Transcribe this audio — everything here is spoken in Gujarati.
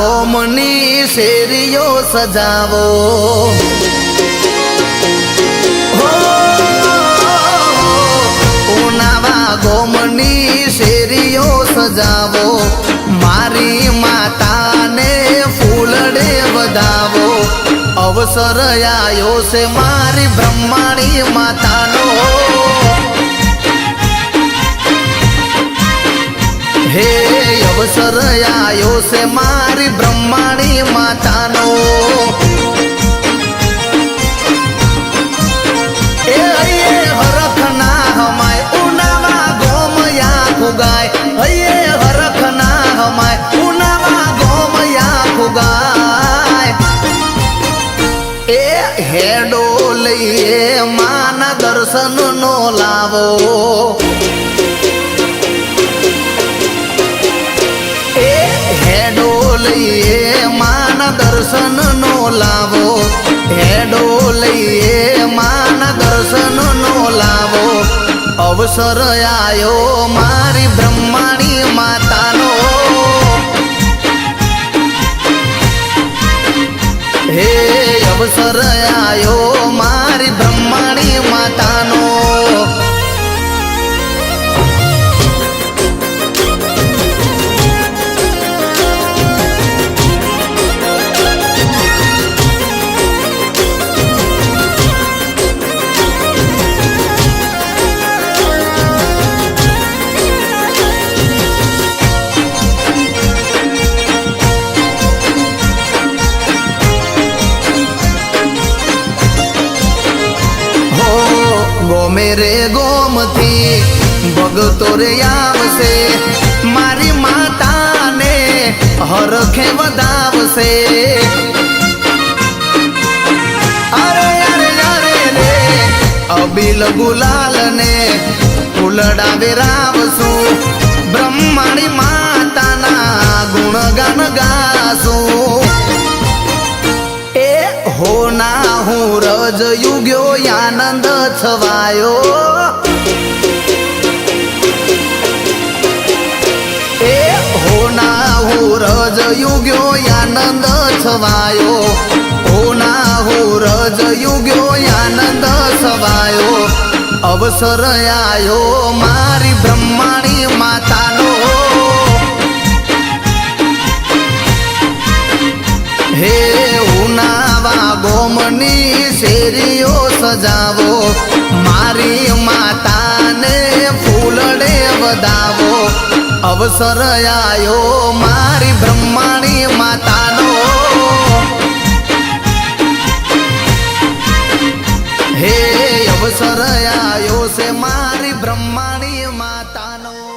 ગોમની શેરીઓ સજાવો. ઉનાવા ગોમની શેરીઓ સજાવો. મારી માતાને ફૂલડે વધાવો. અવસર આયો છે મારી બ્રહ્માણી માતાનો. અવસર આવ્યો છે મારી બ્રહ્માણી માતાનો. હેડો લઈએ માના દર્શન નો લાવો. લઈએ માના દર્શન નો લાવો. હેડો લઈએ માના દર્શન નો લાવો. અવસર આયો મારી બ્રહ્માણી માતાનો. હે અવસર આયો મારી બ્રહ્માણી માતાનો. રે ગોમથી ભગતો રે આવશે. મારી માતાને હરખે વધાવશે અરે અરે અરે રે, અબિલ ગુલાલ ને ફૂલડા વેરાવશું બ્રહ્માણી માતાના युग्यो आनन्द छवायो। ए हो ना हो रज युग्यो आनन्द छवायो। हो ना हो रज युग्यो आनन्द छवायो। अवसर आयो मारी ब्रह्माणी माता नो हे उनावा गोमनी સજાવો મારી માતાને ફૂલડે વધાવો. અવસર આયો મારી બ્રહ્માણી માતાનો. હે અવસર આયો છે મારી બ્રહ્માણી માતાનો.